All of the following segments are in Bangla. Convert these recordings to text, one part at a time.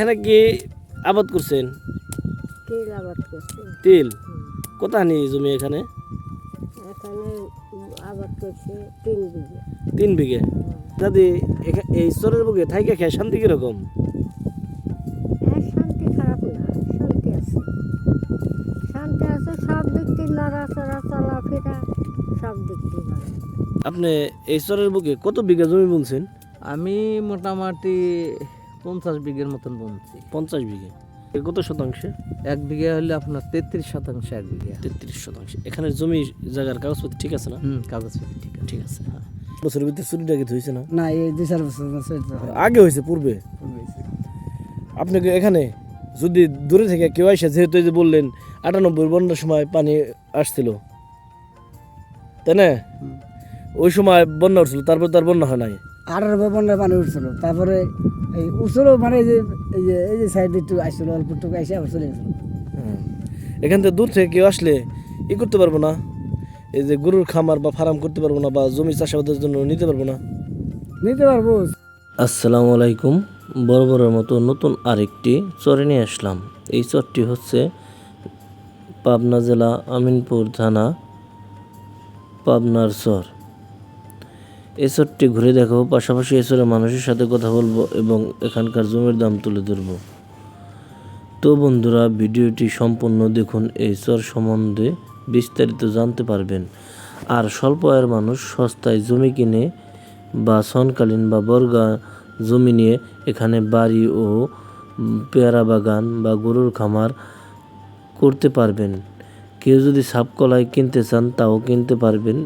এখানে কি আবাদ করছেন? তিল আবাদ করছি। তিল? কোথানি জমি এখানে? এখানে আবাদ করছি তিন বিঘে। তিন বিঘে? দাদি এই চরের বুকে থাইকে খেয়ে শান্তি কীরকম? হ্যাঁ শান্তি খারাপ না শান্তি আছে। শান্তি আছে সব দিক দিয়ে নড়াচড়া চলাফেরা সব দিক দিয়ে আপনি এই চরের বুকে কত বিঘা জমি বুনছেন? আমি মোটামুটি পঞ্চাশ বিঘের মতন বুনছি। পঞ্চাশ বিঘে। কত শতাংশে? এক বিঘে হলে আপনার তেত্রিশ শতাংশ এক বিঘে। তেত্রিশ শতাংশ। এখানে জমি জায়গার কাগজপত্র ঠিক আছে না? হুম কাগজপত্র ঠিক আছে। ঠিক আছে হ্যাঁ। বছরের ভিতরে চুরিটা কি হয়েছে না? না এই দুই চার বছর। আগে হয়েছে পূর্বে? আপনাকে এখানে যদি দূরে থেকে কেউ আসে যেহেতু এই যে বললেন আটানব্বই বন্যার সময় পানি আসছিল। তাই না? ওই সময় বন্যা উঠছিল তারপর তার বন্যা হয় নাই। আঠারো বন্যায় পানি উঠছিল। তারপরে এই উঠছিল মানে এই যে এই যে এই যে সাইড একটু আসছিল অল্প এসে আবার চলে গেছিল হ্যাঁ। এখান থেকে দূর থেকে কেউ আসলে ই করতে পারব না। এই যে গরুর খামার বা ফার্ম করতে পারব না বা জমি চাষাবাদের জন্য নিতে পারব না। নিতে পারব। আসসালামু আলাইকুম। বরাবরের মতো নতুন আরেকটি চরে নিয়ে আসলাম। এই চরটি হচ্ছে পাবনা জেলা আমিনপুর থানা পাবনার চর। এই চরটি ঘুরে দেখাবো, পাশাপাশি এই চরের মানুষের সাথে কথা বলব এবং এখানকার জমির দাম তুলে ধরবো। তো বন্ধুরা, ভিডিওটি সম্পূর্ণ দেখুন, এই চর সম্বন্ধে বিস্তারিত জানতে পারবেন। আর স্বল্প আয়ের মানুষ সস্তায় জমি কিনে বা সনকালীন বা বর্গা জমি নিয়ে এখানে বাড়ি ও পেয়ারা বাগান বা গরুর খামার করতে পারবেন। কেউ যদি সাপকলাই কিনতে চান, তাও কিনতে পারবেন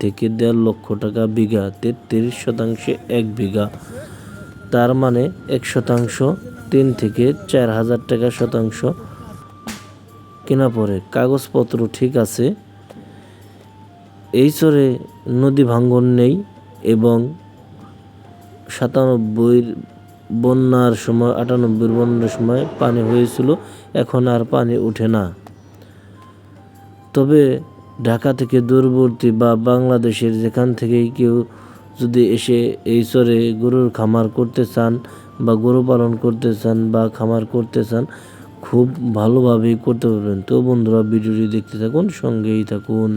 থেকে দেড় লক্ষ টাকা বিঘা, তেত্রিশ শতাংশে এক বিঘা। তার মানে এক শতাংশ, তিন থেকে চার হাজার টাকা শতাংশ কেনা পড়ে। কাগজপত্র ঠিক আছে। এই চরে নদী ভাঙ্গন নেই এবং সাতানব্বইয়ের বন্যার সময়, আটানব্বইয়ের বন্যার সময় পানি হয়েছিল। এখন আর পানি ওঠে না। তবে ঢাকা থেকে দূরবর্তী বা বাংলাদেশের যেখান থেকেই কেউ যদি এসে এই চরে গরুর খামার করতে চান বা গরু পালন করতে চান বা খামার করতে চান খুব ভালোভাবেই করতে পারবেন। তো বন্ধুরা ভিডিওটি দেখতে থাকুন সঙ্গেই থাকুন।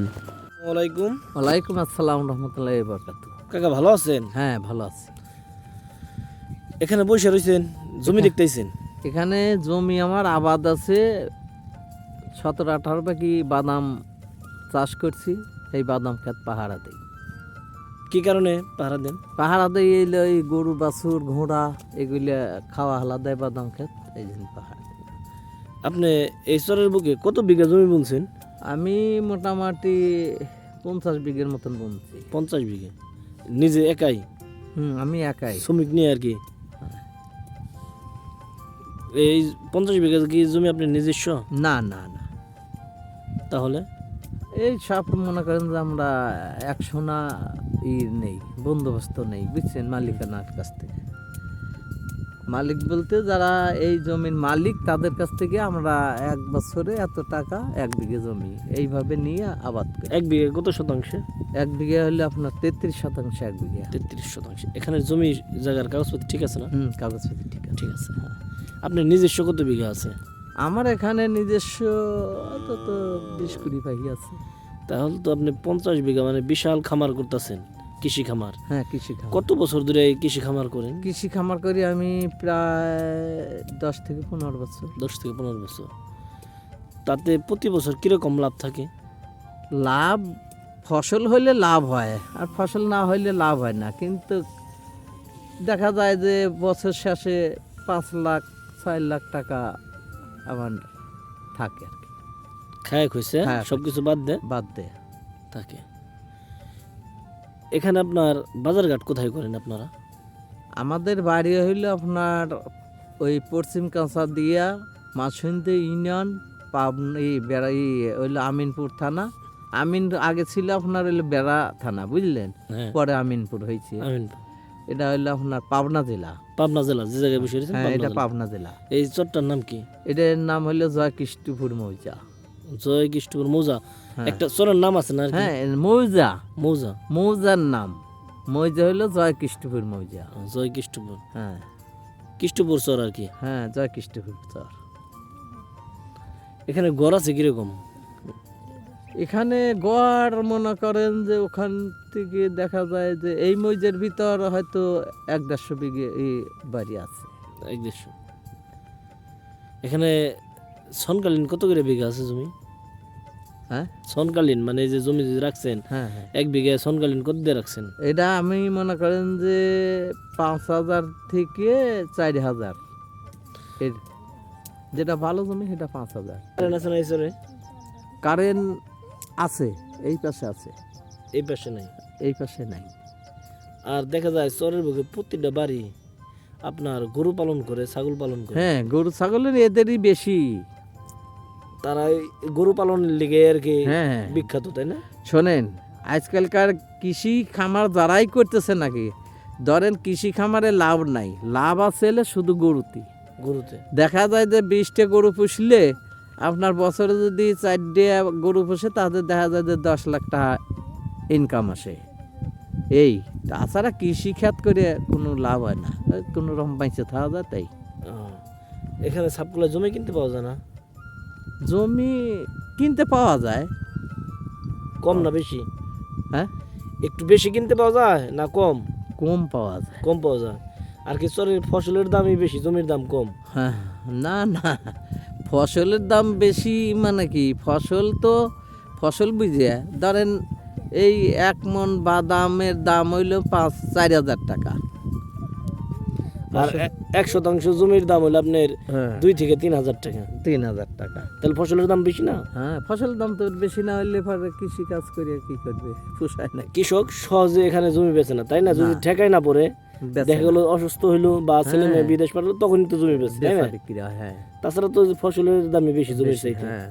ওয়ালাইকুম ওয়ালাইকুম আসসালাম রহমতুল্লাহ বরকাত কাকা ভালো আছেন? হ্যাঁ ভালো আছি। এখানে বসে রয়েছেন জমি দেখতেছেন? এখানে জমি আমার আবাদ আছে সতেরো আঠারো পাখি বাদাম চাষ করছি এই বাদাম ক্ষেত পাহাড়াতেই কি কারণে পাহারা দেন? পাহাড়াতেই এলে ওই গরু বাছুর ঘোড়া এগুলো খাওয়া হালা দেয় বাদাম ক্ষেত এই জন্য পাহাড় আপনি এই চরের বুকে কত বিঘা জমি বুনছেন? আমি মোটামুটি পঞ্চাশ বিঘের মতন বুনছি। পঞ্চাশ বিঘে? নিজে একাই? হুম আমি একাই। শ্রমিক নিয়ে আর কি? এই পঞ্চাশ বিঘা কি জমি আপনি নিজস্ব? না না না। তাহলে? এই সব মনে করেন যে আমরা একশো না ই নেই বন্দোবস্ত নেই বুঝছেন? মালিকানার কাছ থেকে। মালিক বলতে যারা এই জমির মালিক তাদের কাছ থেকে আমরা এক বছরে এত টাকা এক বিঘে জমি এইভাবে নিয়ে আবাদ করি। এক বিঘে কত শতাংশে? এক বিঘে হলে আপনার তেত্রিশ শতাংশ এক বিঘে। তেত্রিশ শতাংশ। এখানে জমি জায়গার কাগজপত্র ঠিক আছে না? হুম কাগজপত্র ঠিক আছে। ঠিক আছে হ্যাঁ। আপনার নিজস্ব কত বিঘা আছে? আমার এখানে নিজস্ব অন্তত বিশ কুড়ি পাখি আছে। তাহলে তো আপনি পঞ্চাশ বিঘা মানে বিশাল খামার করতেছেন কৃষি খামার। হ্যাঁ কৃষি খামার। কত বছর ধরে এই কৃষি খামার করেন? কৃষি খামার করি আমি প্রায় দশ থেকে পনেরো বছর। দশ থেকে পনেরো বছর। তাতে প্রতি বছর কীরকম লাভ থাকে? লাভ ফসল হইলে লাভ হয় আর ফসল না হইলে লাভ হয় না। কিন্তু দেখা যায় যে বছর শেষে পাঁচ লাখ ছয় লাখ টাকা আমার থাকে আর কি। খায় হয়েছে হ্যাঁ, সবকিছু বাদ দেয়? বাদ দে থাকে। এখানে আপনার বাজারঘাট কোথায় করেন আপনারা? আমাদের বাড়ি হইল আপনার ওই পশ্চিম কাঁচা দিয়া মাসুন্দি ইউনিয়ন পাবনা বেড়া ই হইল আমিনপুর থানা। আমিন আগে ছিল আপনার হইল বেড়া থানা বুঝলেন? হ্যাঁ। পরে আমিনপুর হয়েছে এটা হইল আপনার পাবনা জেলা। পাবনা জেলা যে জায়গায় বসে রয়েছেন হ্যাঁ এটা পাবনা জেলা। এই চরটার নাম কি? এটার নাম হইল জয় কৃষ্ণপুর মৌজা। জয় কৃষ্ণপুর মৌজা? হ্যাঁ। একটা চরের নাম আছে না হ্যাঁ মৌজা। মৌজা। মৌজার নাম। মৌজা হইল জয় কৃষ্ণপুর মৌজা। জয় কৃষ্ণপুর হ্যাঁ। কৃষ্ণপুর চর আর কি? হ্যাঁ জয় কৃষ্ণপুর চর। এখানে গড় আছে কীরকম? এখানে গড় মনে করেন যে ওখান থেকে দেখা যায় যে এই মৌজের ভিতর হয়তো এক দেড়শো বিঘে এই বাড়ি আছে। এক দেড়শো। এখানে সনকালীন কত করে বিঘা আছে জমি? হ্যাঁ? সনকালীন মানে যে জমি রাখছেন হ্যাঁ হ্যাঁ। এক বিঘা সনকালীন কত দিয়ে রাখছেন? এটা আমি মনে করেন যে পাঁচ হাজার থেকে চার হাজার। যেটা ভালো জমি সেটা পাঁচ হাজার। কারেন্ট আছে এই পাশে আছে। এই পাশে নাই? এই পাশে নাই। আর দেখা যায় চরের বুকে প্রতিটা বাড়ি আপনার গরু পালন করে ছাগল পালন করে। হ্যাঁ গরু ছাগলের এদেরই বেশি। তারা গরু পালনের লিগে আর কি হ্যাঁ। বিখ্যাত তাই না? শোনেন আজকালকার কৃষি খামার যারাই করতেছে নাকি ধরেন কৃষি খামারে লাভ নাই। লাভ আছে শুধু গরুতে গরুতে? দেখা যায় যে বিশটা গরু পুষলে আপনার বছরে যদি চারটে গরু পুষে তাদের দেখা যায় যে দশ লাখ টাকা ইনকাম আসে। এই তাছাড়া কৃষি খাত করে কোনো লাভ হয় না। কোনো রকম বাইচে থাকা যায় তাই। এখানে সাপগুলা জমি কিনতে পাওয়া যায় না? জমি কিনতে পাওয়া যায়। কম না বেশি? হ্যাঁ? একটু বেশি কিনতে পাওয়া যায় না কম? কম পাওয়া যায়। কম পাওয়া যায়। আর কি চরের ফসলের দামই বেশি জমির দাম কম? হ্যাঁ না না। ফসলের দাম বেশি মানে কি? ফসল তো ফসল বুঝে। ধরেন এই এক মন বাদামের দাম হইল পাঁচ চার হাজার টাকা। আর এক শতাংশ জমির দাম হলো আপনার হ্যাঁ। দুই থেকে তিন হাজার টাকা। তিন হাজার টাকা। তাহলে ফসলের দাম বেশি না? হ্যাঁ ফসলের দাম তো বেশি না হইলে পরে কৃষি কাজ করে কি করবে? পোষায় না কৃষক সহজে এখানে জমি বেচে না তাই না? যদি ঠেকায় না পড়ে বেচা- দেখা গেলো অসুস্থ হইল বা ছেলে মেয়ে বিদেশ পাঠালো তখনই তো জমি বেচে তাই না? হয়, হ্যাঁ। তাছাড়া তো ফসলের দামই বেশি চাইতে। হ্যাঁ।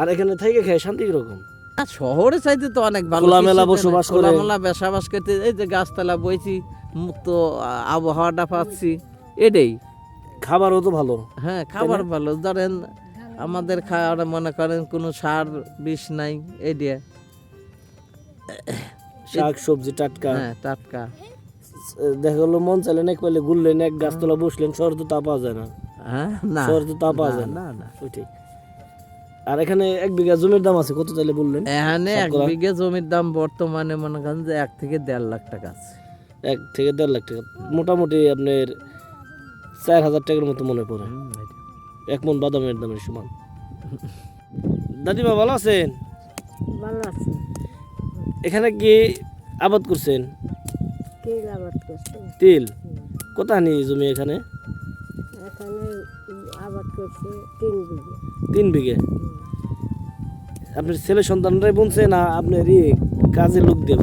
আর এখানে থেকে খায় শান্তি কীরকম? আর শহরে চাইতে তো অনেক ভালো। খোলামেলা বসবাস করে। খোলামেলা করতে এই যে গাছতলা বইছি মুক্ত আবহাওয়াটা পাচ্ছি এটাই। খাবারও তো ভালো। হ্যাঁ খাবার ভালো। ধরেন আমাদের খাওয়ার মনে করেন কোনো সার বিষ নাই এই দিয়ে। শাক সবজি টাটকা। হ্যাঁ টাটকা। দেখা গেলো মন চাইলেন এক পেলে ঘুরলেন এক গাছতলা বসলেন শহর তো তা পাওয়া যায় না। হ্যাঁ? না। শহর তো তা পাওয়া না, যায় না। না ওইটাই। আর এখানে এক বিঘা জমির দাম আছে কত চাইলে বললেন? এখানে এক? বিঘে জমির দাম বর্তমানে মনে করেন যে এক থেকে দেড় লাখ টাকা আছে। এক থেকে দেড় লাখ টাকা। মোটামুটি আপনার চার হাজার টাকার মতো মনে পড়ে। এক মন বাদামের দামের সমান। দাদিমা ভালো আছেন? ভালো আছে। এখানে কি আবাদ করছেন? তিল কোথানি জমি এখানে? এখানে আবাদ করছে তিন বিঘে। তিন বিঘে? আপনার ছেলে সন্তানরাই বুনছে না আপনার ই কাজের লোক দিয়ে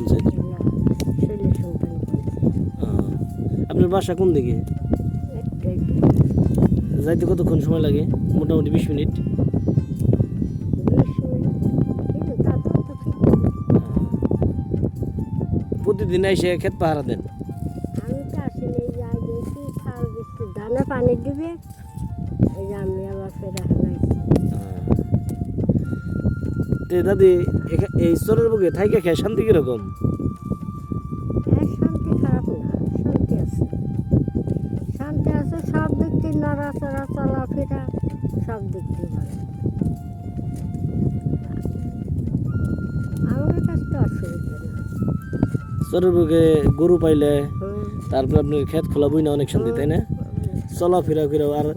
আহ, আপনার বাসা কোন দিকে? যাইতে কতক্ষণ সময় লাগে? মোটামুটি বিশ মিনিট। প্রতিদিন এসে ক্ষেত পাহারা দেন? পানি দিবে এই যে আমি ফেরা তে দাদি এই চরের বুকে থাইকে খেয়ে শান্তি কীরকম? হ্যাঁ শান্তি খারাপ না শান্তি আছে। শান্তি আছে সব দিক দিয়ে নড়াচড়া চলাফেরা সব দিক দিয়ে ভালো আমাদের কাছে তো অসুবিধা না। চরের বুকে গরু পাইলে তারপর আপনার ক্ষেত খোলা বই না অনেক শান্তি তাই না? চলাফেরা করে আর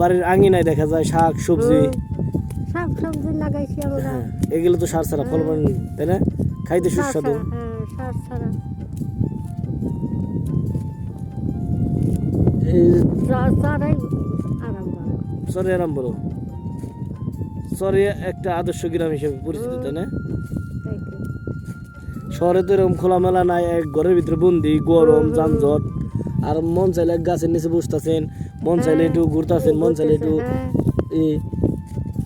বাড়ির আঙিনায় দেখা যায় শাক সবজি। হুম। সবজি লাগাইছি আমরা। হ্যাঁ এগুলো তো সার ছাড়া ফল পানি তাই না? খাইতে সুস্বাদু। হ্যাঁ সার ছাড়া। সার আরাম বড় চরে একটা আদর্শ গ্রাম হিসেবে পরিচিত তাই না? শহরে তো এরকম খোলামেলা নাই এক ঘরের ভিতরে বন্দি গরম যানজট। আর মন চাইলে গাছের নিচে বসতেছেন মন চাইলে একটু ঘুরতেছেন মন চাইলে একটু হ্যাঁ।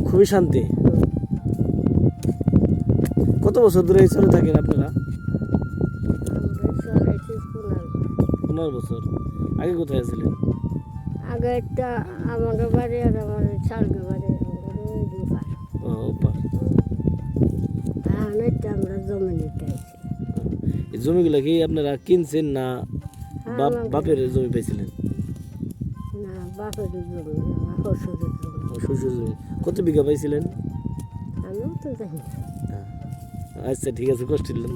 খুবই শান্তি। কত বছর ধরে এই চলে থাকেন আপনারা? পনেরো বছর। আগে কোথায় ছিলেন আগে একটা আমাদের বাড়ি আর আমার চালকে বাড়ি আমরা জমি নিতে জমিগুলো কি আপনারা কিনছেন না বাপ বাপের জমি পাইছিলেন? না বাপের জমি আমার শ্বশুরের জমি। শ্বশুর জমি। কত বিঘা পাইছিলেন? আমিও তো জানি আচ্ছা ঠিক আছে কষ্ট দিলাম।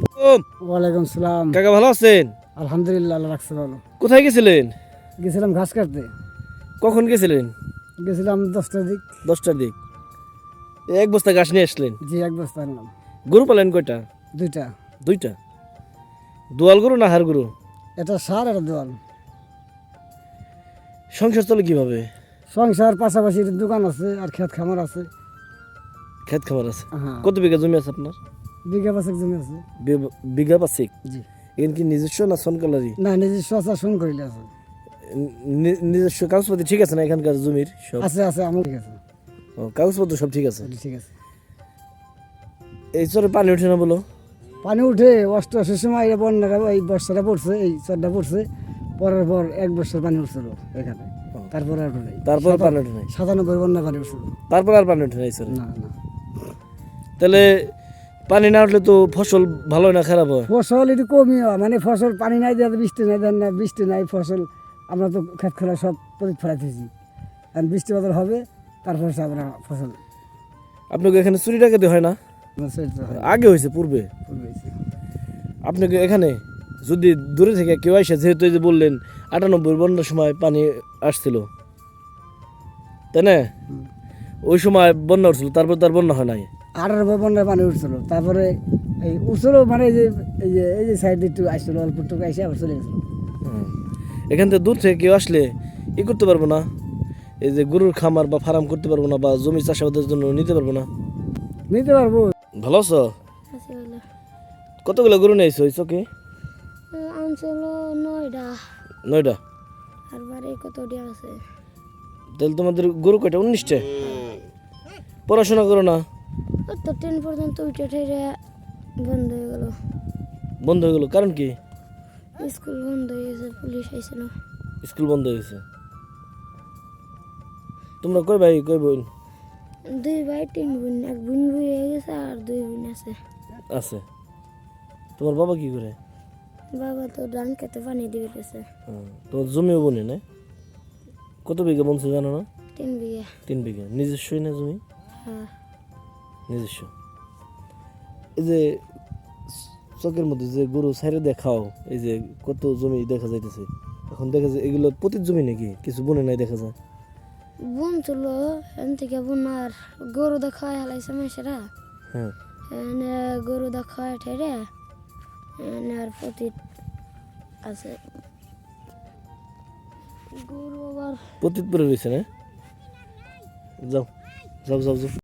ওয়ালাইকুম সালাম। কাকা ভালো আছেন? আলহামদুলিল্লাহ আল্লাহ রাখছে ভালো। কোথায় গেছিলেন? গেছিলাম ঘাস কাটতে। কখন গেছিলেন? গেছিলাম দশটার দিক। দশটার দিক। এক বস্তা ঘাস নিয়ে আসলেন? জি এক বস্তা আনলাম। গরু পালেন কয়টা? দুইটা। দুইটা? দোয়াল গরু না হার গরু? এটা সার এটা দোয়াল। সংসার চলে কীভাবে? সংসার পাশাপাশি দোকান আছে আর ক্ষেত খামার আছে। খেত খামার আছে? হ্যাঁ। কত বিঘা জমি আছে আপনার? বিঘা পাঁচেক জমি আছে। বিঘা পাঁচেক? জি। এখানে কি নিজস্ব না সনকালারি? না নিজস্ব আছে করিলে আছে। নিজস্ব কাগজপত্র ঠিক আছে না এখানকার জমির সব? আছে আছে আমার ঠিক আছে। ও, কাগজপত্র সব ঠিক আছে? ঠিক আছে। এই চরে পানি ওঠে না বলো? পানি উঠে অষ্টআশির সময় এই বন্যাটা এই বর্ষাটা পড়ছে এই চরটা পড়ছে। পরের পর এক বছর পানি উঠছিল এখানে। তারপর আর উঠে নাই। তারপর পানি ওঠে নাই? সাতানব্বই বন্যা পানি উঠছিল। তারপর আর পানি উঠে না এই চরে না না। তাহলে পানি না উঠলে তো ফসল ভালো না খারাপ হয়? ফসল একটু কমই হয়। মানে ফসল পানি নাই দেওয়া বৃষ্টি নাই দেন না বৃষ্টি নাই ফসল আমরা তো খেত খোলা সব প্রদীপ ফেলাইতেছি। আর বৃষ্টি বাদল হবে তারপর আমরা ফসল আপনাকে এখানে চুরি ডাকাতি হয় না? আগে হয়েছে পূর্বে? আপনাকে এখানে যদি দূরে থেকে কেউ আসে যেহেতু এই যে বললেন আটানব্বই বন্যার সময় পানি আসছিল। তাই না? ওই সময় বন্যা উঠছিল তারপর তার বন্যা হয় নাই। বন্যায় পানি উঠছিল তারপরে এই উচরও মানে যে এই যে এই যে সাইডে একটু আসছিল অল্প একটু এসে আবার চলে গেছিল। এখান থেকে দূর থেকে কেউ আসলে ই করতে পারব না। এই যে গরুর খামার বা ফার্ম করতে পারব না বা জমি চাষাবাদের জন্য নিতে পারব না। নিতে পারব। ভালো আছো? কতগুলো গরু নিয়েছো ওই চকে অঞ্চল নয়ডা। নয়টা আর বাড়ি কত দিয়া আছে? তাহলে তোমাদের গরু কয়টা? উনিশটা? পড়াশোনা করো না? তো টেন পর্যন্ত উঠে ঠেরে বন্ধ হয়ে গেল। বন্ধ হয়ে গেলো। কারণ কি? স্কুল বন্ধ হয়ে গেছে পুলিশ আইছিল স্কুল বন্ধ হয়ে গেছে। তোমরা কই ভাই কই বোন? দুই ভাই তিন বোন এক বোন হয়ে গেছে আর দুই বোন আছে। আছে? তোমার বাবা কি করে? বাবা তো ধান খেতে পানি দিয়ে গেছে তোমার জমিও বনে না কত বিঘা বলছে জানো না? তিন বিঘা। তিন বিঘা। নিজস্বই না জমি? হ্যাঁ। নিজস্ব। এই যে চকের মধ্যে যে গরু সাইডে দেখাও এই যে কত জমি দেখা যাইতেছে। এখন দেখা যায় এগুলো প্রতি জমি নাকি? কিছু বনে নাই দেখা যায়। বোন ছিল এখান থেকে বোন আর গরু দেখায় হালাইছে হ্যাঁ এনে গরু দেখায় ঠেরে এনে আর প্রতি আছে গরু আবার প্রতীত পরে রয়েছে না যাও যাও যাও যাও